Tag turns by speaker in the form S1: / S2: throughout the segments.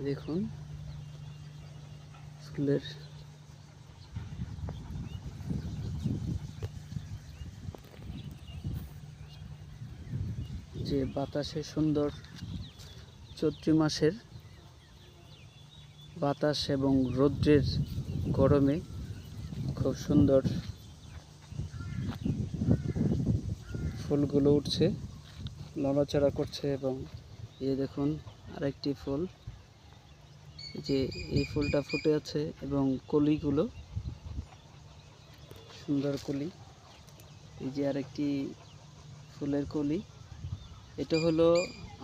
S1: দেখুন ফুলের যে বাতাসে সুন্দর চৈত্র মাসের বাতাস এবং রৌদ্রের গরমে খুব সুন্দর ফুলগুলো উঠছে, নড়াচড়া করছে এবং এই দেখুন আরেকটি ফুল। যে এই ফুলটা ফুটে আছে এবং কলিগুলো, সুন্দর কলি। এই যে আরেকটি ফুলের কলি। এটা হলো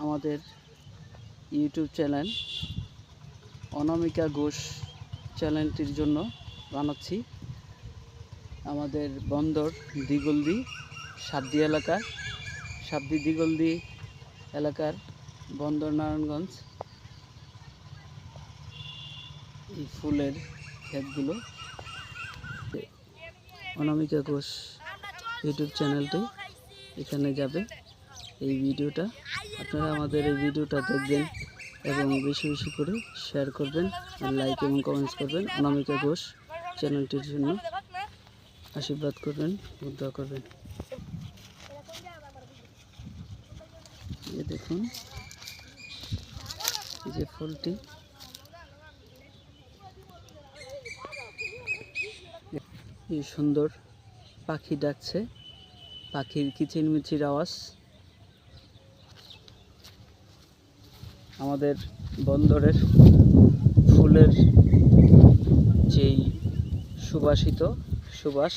S1: আমাদের ইউটিউব চ্যানেল, অনামিকা ঘোষ চ্যানেলটির জন্য বানাচ্ছি। আমাদের বন্দর দিগলদি সাবদি এলাকার সাবদি দিগলদি এলাকার বন্দর নারায়ণগঞ্জ। এই ফুলের ক্ষেতগুলো অনামিকা ঘোষ ইউটিউব চ্যানেলটি এখানে যাবে এই ভিডিওটা। আপনারা আমাদের এই ভিডিওটা দেখবেন এবং বেশি বেশি করে শেয়ার করবেন আর লাইক এবং কমেন্টস করবেন। অনামিকা ঘোষ চ্যানেলটির জন্য আশীর্বাদ করবেন দোয়া করবেন। এই দেখুন যে ফুলটি এই সুন্দর পাখি ডাকছে। পাখির কিচিরমিচির আওয়াজ। আমাদের বন্দরের ফুলের যেই সুবাসিত সুবাস,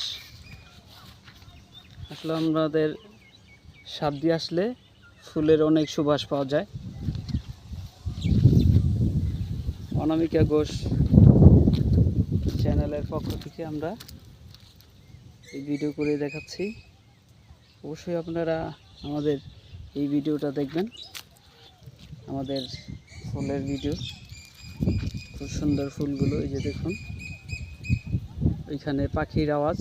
S1: আসলে আমাদের সাবদি আসলে ফুলের অনেক সুবাস পাওয়া যায়। অনামিকা ঘোষ চ্যানেলের পক্ষ থেকে আমরা এই ভিডিও করে দেখাচ্ছি। অবশ্যই আপনারা আমাদের এই ভিডিওটা দেখবেন। আমাদের ফুলের ভিডিও খুব সুন্দর ফুলগুলো, এই যে দেখুন। এখানে পাখির আওয়াজ।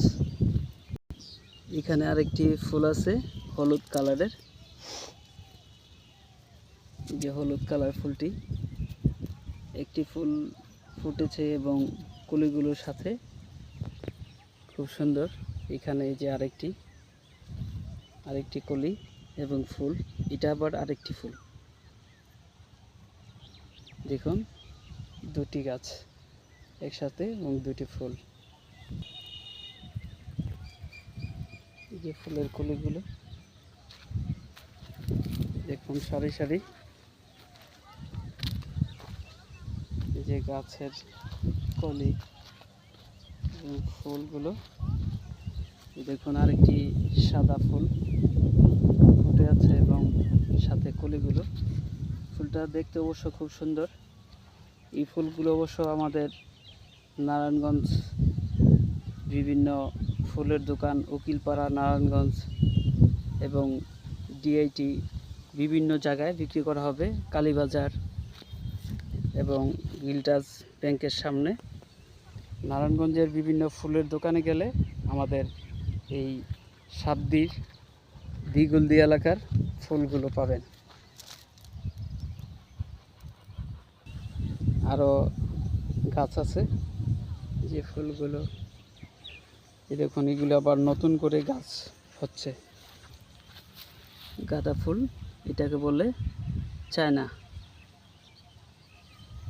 S1: এখানে আরেকটি ফুল আছে, হলুদ কালারের। যে হলুদ কালার ফুলটি। একটি ফুল ফুটেছে এবং কুলিগুলোর সাথে। খুব সুন্দর। এখানে এই যে আরেকটি আরেকটি কলি এবং ফুল, এটা আবার আরেকটি ফুল। দেখুন, দুটি গাছ একসাথে এবং দুটি ফুল। এই যে ফুলের কলিগুলো, দেখুন সারি সারি। এই যে গাছের কলি ফুলগুলো দেখুন, আরেকটি সাদা ফুল ফুটে আছে এবং সাথে কলিগুলো। ফুলটা দেখতে অবশ্য খুব সুন্দর। এই ফুলগুলো অবশ্য আমাদের নারায়ণগঞ্জ বিভিন্ন ফুলের দোকান, উকিলপাড়া, নারায়ণগঞ্জ এবং ডিআইটি বিভিন্ন জায়গায় বিক্রি করা হবে কালীবাজার এবং গিলটাস ব্যাংকের সামনে। নারায়ণগঞ্জের বিভিন্ন ফুলের দোকানে গেলে আমাদের এই সাবদির দিগুলদি এলাকার ফুলগুলো পাবেন। আরও গাছ আছে, যে ফুলগুলো দেখুন, এগুলো আবার নতুন করে গাছ হচ্ছে। গাঁদা ফুল, এটাকে বলে চায়না।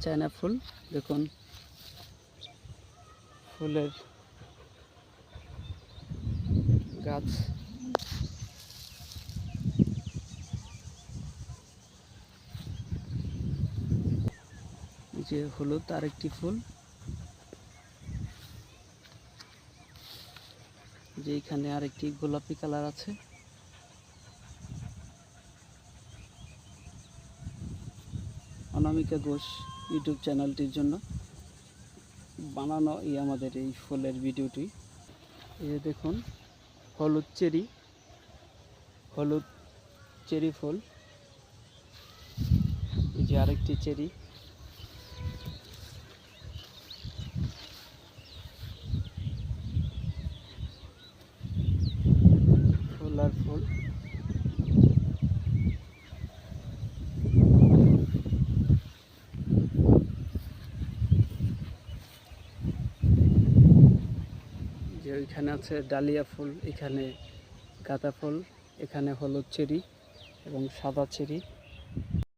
S1: চায়না ফুল, দেখুন, ফুলের গাছ যে হলুদ আরেকটি ফুল। যে এখানে আরেকটি গোলাপি কালার আছে। অনামিকা ঘোষ ইউটিউব চ্যানেলটির জন্য বানানো এই আমাদের এই ফুলের ভিডিওটি। যে দেখুন হলুদ চেরি হলুদ চেরি ফুল এই যে আরেকটি চেরি ফুল আর ফুল যে ওইখানে আছে ডালিয়া ফুল এখানে গাঁদা ফুল এখানে হলুদ চেরি এবং সাদা চেরি।